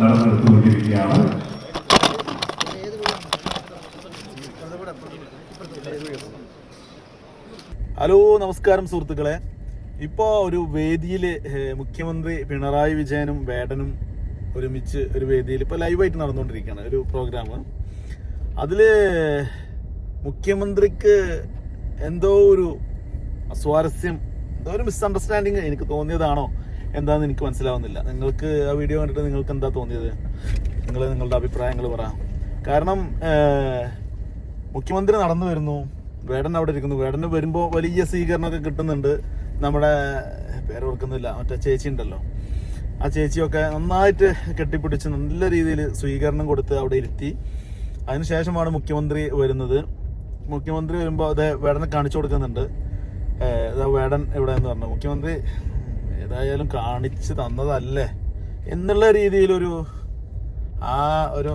നടന്നെടുത്തുകൊണ്ടിരിക്കുകയാണ്. Hello നമസ്കാരം സുഹൃത്തുക്കളെ. ഇപ്പോൾ ഒരു വേദിയിൽ മുഖ്യമന്ത്രി പിണറായി വിജയനും വേടനും ഒരുമിച്ച് ഒരു വേദിയിൽ ഇപ്പോൾ ലൈവായിട്ട് നടന്നുകൊണ്ടിരിക്കുകയാണ് ഒരു പ്രോഗ്രാം അതിൽ മുഖ്യമന്ത്രിക്ക് എന്തോ ഒരു അസ്വാരസ്യം എന്തോ ഒരു മിസ്അണ്ടർസ്റ്റാൻഡിങ് എനിക്ക് തോന്നിയതാണോ? എന്താണെന്ന് എനിക്ക് മനസ്സിലാവുന്നില്ല. നിങ്ങൾക്ക് ആ വീഡിയോ കണ്ടിട്ട് നിങ്ങൾക്ക് എന്താ തോന്നിയത്? നിങ്ങൾ നിങ്ങളുടെ അഭിപ്രായങ്ങൾ പറ. കാരണം മുഖ്യമന്ത്രി നടന്നു വരുന്നു. വേടൻ അവിടെ ഇരിക്കുന്നു. വേടന് വരുമ്പോൾ വലിയ സ്വീകരണമൊക്കെ കിട്ടുന്നുണ്ട്. നമ്മുടെ പേര് ഓർക്കുന്നില്ല. മറ്റേ ചേച്ചി ഉണ്ടല്ലോ. ആ ചേച്ചിയൊക്കെ നന്നായിട്ട് കെട്ടിപ്പിടിച്ച് നല്ല രീതിയിൽ സ്വീകരണം കൊടുത്ത് അവിടെ ഇരുത്തി. അതിനുശേഷമാണ് മുഖ്യമന്ത്രി വരുന്നത്. മുഖ്യമന്ത്രി വരുമ്പോൾ അതെ വേടനെ കാണിച്ചു കൊടുക്കുന്നുണ്ട്. വേടൻ ഇതാ വേടൻ എവിടെയെന്ന് പറഞ്ഞു. മുഖ്യമന്ത്രി ഏതായാലും കാണിച്ച് തന്നതല്ലേ എന്നുള്ള രീതിയിലൊരു ആ ഒരു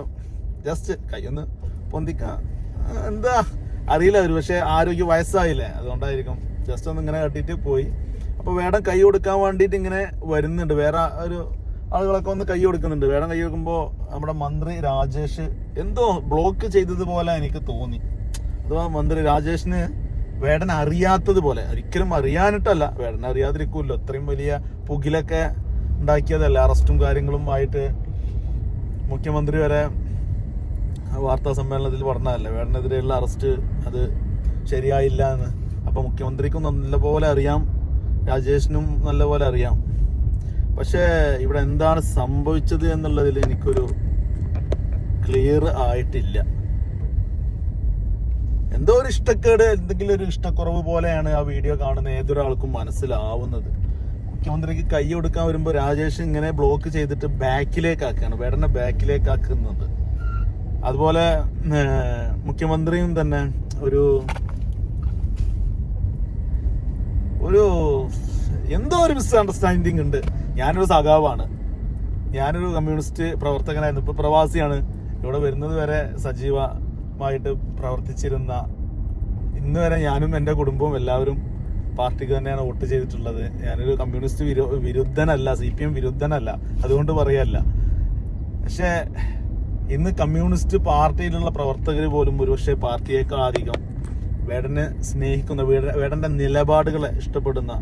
ജസ്റ്റ് കൈയൊന്ന് പൊന്തിക്ക. എന്താ? അറിയില്ല ഒരു പക്ഷെ ആരോഗ്യം വയസ്സായില്ലേ? അതുകൊണ്ടായിരിക്കും. ജസ്റ്റ് ഒന്ന് ഇങ്ങനെ കട്ടിട്ട് പോയി. അപ്പൊ വേടം കൈ കൊടുക്കാൻ വേണ്ടിയിട്ട് ഇങ്ങനെ വരുന്നുണ്ട്. വേറെ ഒരു ആളുകളൊക്കെ ഒന്ന് കൈ കൊടുക്കുന്നുണ്ട്. വേടം കൈ കൊടുക്കുമ്പോൾ നമ്മുടെ മന്ത്രി രാജേഷ് എന്തോ ബ്ലോക്ക് ചെയ്തതുപോലെ എനിക്ക് തോന്നി. അഥവാ മന്ത്രി രാജേഷിന് വേടൻ അറിയാത്തതുപോലെ ഒരിക്കലും അറിയാനിട്ടല്ല. വേടൻ അറിയാതിരിക്കുമല്ലോ അത്രയും വലിയ പുകിലൊക്കെ ഉണ്ടാക്കിയതല്ല. അറസ്റ്റും കാര്യങ്ങളും ആയിട്ട് മുഖ്യമന്ത്രി വരെ വാർത്താ സമ്മേളനത്തിൽ പറഞ്ഞതല്ലേ. വേടനെതിരെയുള്ള അറസ്റ്റ് അത് ശരിയായില്ല എന്ന്. അപ്പൊ മുഖ്യമന്ത്രിക്കും നല്ലപോലെ അറിയാം. രാജേഷിനും നല്ലപോലെ അറിയാം. പക്ഷേ ഇവിടെ എന്താണ് സംഭവിച്ചത് എന്നുള്ളതിൽ എനിക്കൊരു ക്ലിയർ ആയിട്ടില്ല. എന്തോ ഒരു ഇഷ്ടക്കേട് എന്തെങ്കിലും ഒരു ഇഷ്ടക്കുറവ് പോലെയാണ് ആ വീഡിയോ കാണുന്ന ഏതൊരാൾക്കും മനസ്സിലാവുന്നത്. മുഖ്യമന്ത്രിക്ക് കൈ കൊടുക്കാൻ വരുമ്പോൾ രാജേഷ് ഇങ്ങനെ ബ്ലോക്ക് ചെയ്തിട്ട് ബാക്കിലേക്കാക്കുകയാണ് വേടനെ ബാക്കിലേക്കാക്കുന്നത്. അതുപോലെ മുഖ്യമന്ത്രിയും തന്നെ ഒരു ഒരു എന്തോ ഒരു മിസ് മിസ്അണ്ടർസ്റ്റാൻഡിങ് ഉണ്ട്. ഞാനൊരു സഖാവാണ്. ഞാനൊരു കമ്മ്യൂണിസ്റ്റ് പ്രവർത്തകനായിരുന്നു. ഇപ്പൊ പ്രവാസിയാണ്. ഇവിടെ വരുന്നത് വരെ സജീവമായിട്ട് പ്രവർത്തിച്ചിരുന്ന ഇന്ന് വരെ ഞാനും എന്റെ കുടുംബവും എല്ലാവരും പാർട്ടിക്ക് തന്നെയാണ് വോട്ട് ചെയ്തിട്ടുള്ളത്. ഞാനൊരു കമ്മ്യൂണിസ്റ്റ് വിരോ വിരുദ്ധനല്ല സി പി എം വിരുദ്ധനല്ല. അതുകൊണ്ട് പറയല്ല. പക്ഷേ ഇന്ന് കമ്മ്യൂണിസ്റ്റ് പാർട്ടിയിലുള്ള പ്രവർത്തകർ പോലും ഒരുപക്ഷെ പാർട്ടിയേക്കാൾ അധികം വേടനെ സ്നേഹിക്കുന്ന വേട- വേടന്റെ നിലപാടുകളെ ഇഷ്ടപ്പെടുന്ന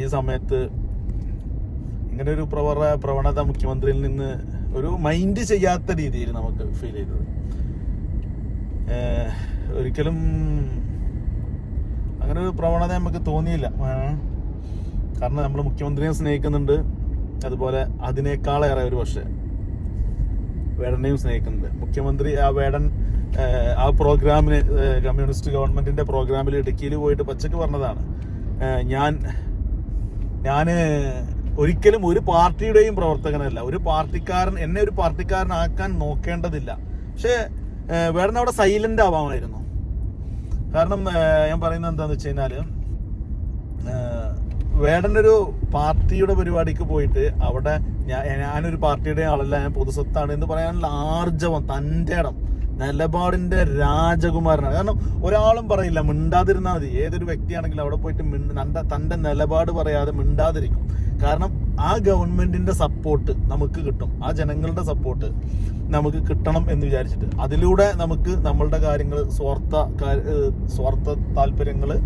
ഈ സമയത്ത് ഇങ്ങനെ ഒരു പ്രവണ പ്രവണത മുഖ്യമന്ത്രിയിൽ നിന്ന് ഒരു മൈൻഡ് ചെയ്യാത്ത രീതിയിൽ നമുക്ക് ഫീൽ ചെയ്തത്. ഒരിക്കലും അങ്ങനെ ഒരു പ്രവണത നമുക്ക് തോന്നിയില്ല. കാരണം നമ്മൾ മുഖ്യമന്ത്രിയെ സ്നേഹിക്കുന്നുണ്ട്. അതുപോലെ അതിനേക്കാളേറെ ഒരു പക്ഷേ വേടനെയും സ്നേഹിക്കുന്നുണ്ട്. മുഖ്യമന്ത്രി ആ വേടൻ ആ പ്രോഗ്രാമിന് കമ്മ്യൂണിസ്റ്റ് ഗവൺമെന്റിന്റെ പ്രോഗ്രാമിൽ ഇടുക്കിയിൽ പോയിട്ട് പച്ചക്ക് പറഞ്ഞതാണ്. ഞാൻ ഞാൻ ഒരിക്കലും ഒരു പാർട്ടിയുടെയും പ്രവർത്തകനല്ല. ഒരു പാർട്ടിക്കാരൻ എന്നെ ഒരു പാർട്ടിക്കാരനാക്കാൻ നോക്കേണ്ടതില്ല. പക്ഷേ വേണം അവിടെ സൈലന്റ് ആവാമായിരുന്നു. കാരണം ഞാൻ പറയുന്നത് എന്താന്ന് വെച്ച് കഴിഞ്ഞാൽ വേടനൊരു ഒരു പാർട്ടിയുടെ പരിപാടിക്ക് പോയിട്ട് അവിടെ ഞാൻ ഞാനൊരു പാർട്ടിയുടെ ആളല്ല ഞാൻ പൊതുസ്വത്താണ് എന്ന് പറയാനുള്ള ആർജവം തന്റെ ഇടം. നിലപാടിന്റെ രാജകുമാരനാണ്. കാരണം ഒരാളും പറയില്ല മിണ്ടാതിരുന്നാൽ മതി. ഏതൊരു വ്യക്തിയാണെങ്കിലും അവിടെ പോയിട്ട് മിണ്ട- തന്റെ നിലപാട് പറയാതെ മിണ്ടാതിരിക്കും. കാരണം ആ ഗവൺമെന്റിന്റെ സപ്പോർട്ട് നമുക്ക് കിട്ടും. ആ ജനങ്ങളുടെ സപ്പോർട്ട് നമുക്ക് കിട്ടണം എന്ന് വിചാരിച്ചിട്ട്. അതിലൂടെ നമുക്ക് നമ്മളുടെ കാര്യങ്ങൾ സ്വാർത്ഥ സ്വാർത്ഥ താല്പര്യങ്ങൾ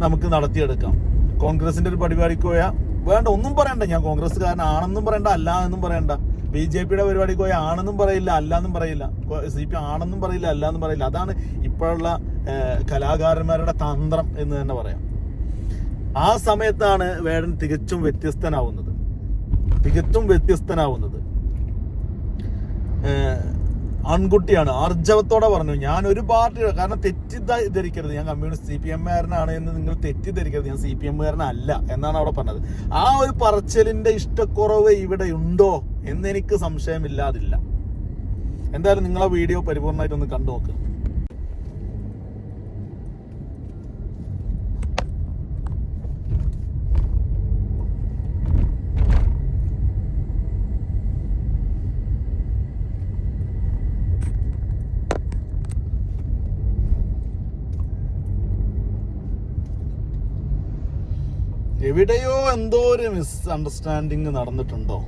നമുക്ക് നടത്തിയെടുക്കാം. കോൺഗ്രസിന്റെ ഒരു പരിപാടിക്ക് പോയാൽ വേണ്ട ഒന്നും പറയണ്ട. ഞാൻ കോൺഗ്രസ്സുകാരനാണെന്നും പറയണ്ട അല്ല എന്നും പറയണ്ട. ബി ജെ പിയുടെ പരിപാടിക്ക് കോയ ആണെന്നും പറയില്ല അല്ല എന്നും പറയില്ല സി പി ആണെന്നും പറയില്ല അല്ല എന്നും പറയില്ല. അതാണ് ഇപ്പോഴുള്ള കലാകാരന്മാരുടെ തന്ത്രം എന്ന് തന്നെ പറയാം. ആ സമയത്താണ് വേടൻ തികച്ചും വ്യത്യസ്തനാവുന്നത്. തികച്ചും വ്യത്യസ്തനാവുന്നത്. ആൺകുട്ടിയാണ്. ആർജവത്തോടെ പറഞ്ഞു. ഞാൻ ഒരു പാർട്ടിയുടെ കാരണം തെറ്റിദ്ധരിക്കരുത്. ഞാൻ കമ്മ്യൂണിസ്റ്റ് സി പി എമ്മുകാരനാണ് എന്ന് നിങ്ങൾ തെറ്റിദ്ധരിക്കരുത്. ഞാൻ സി പി എമ്മുകാരനല്ല എന്നാണ് അവിടെ പറഞ്ഞത്. ആ ഒരു പറച്ചിലിന്റെ ഇഷ്ടക്കുറവ് ഇവിടെ ഉണ്ടോ എന്നെനിക്ക് സംശയമില്ലാതില്ല. എന്തായാലും നിങ്ങളെ വീഡിയോ പരിപൂർണമായിട്ടൊന്ന് കണ്ടു നോക്ക് എവിടെയോ എന്തോ ഒരു മിസ് അണ്ടർസ്റ്റാൻഡിങ് നടന്നിട്ടുണ്ടോ?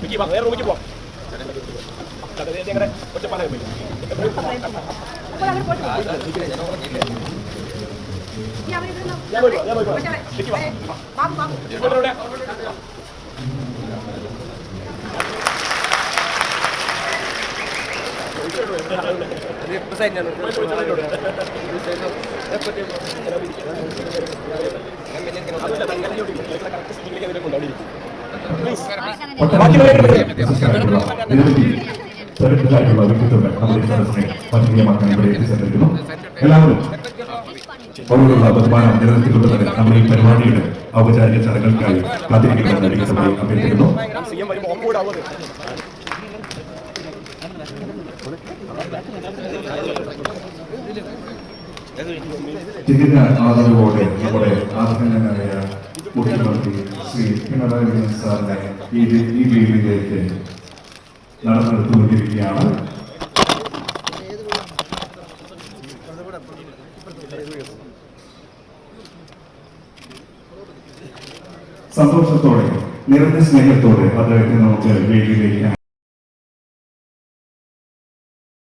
മിക്കി വാ വേറെ റൂമിലേക്ക് പോവാം ഞങ്ങളുടെ ഒറ്റപ്പാലം പോയി ഞാൻ പോയി ഞാൻ പോയി മിക്കി വാ ഇവിടെ ഇവിടെ ചരിത്രമായിട്ടുള്ള വ്യക്തിത്വങ്ങൾ നമ്മുടെ സദസ്സിനെ പദ്ധതിയമാക്കാൻ ഇവിടെ എത്തിച്ചേർന്നിരിക്കുന്നു എല്ലാവരും അവരോടുള്ള ബഹുമാനം നിലനിർത്തിക്കൊണ്ടുതന്നെ നമ്മുടെ ഈ പരിപാടിയുടെ ഔപചാരിക ചടങ്ങുകൾക്കായി കാത്തിരിക്കണമെന്ന് വ്യക്തമായി അഭ്യർത്ഥിക്കുന്നു തികഞ്ഞ ആദരവോടെ നമ്മുടെ ആദരണീയനായ മുഖ്യമന്ത്രി ശ്രീ പിണറായി വിജയൻ സാറിനെ ഈ ഈ വേദിയിലേക്ക് നടന്നെടുത്തുകൊണ്ടിരിക്കുകയാണ് സന്തോഷത്തോടെ നിറഞ്ഞ സ്നേഹത്തോടെ അദ്ദേഹത്തെ നമുക്ക് വേദിയിലേക്ക്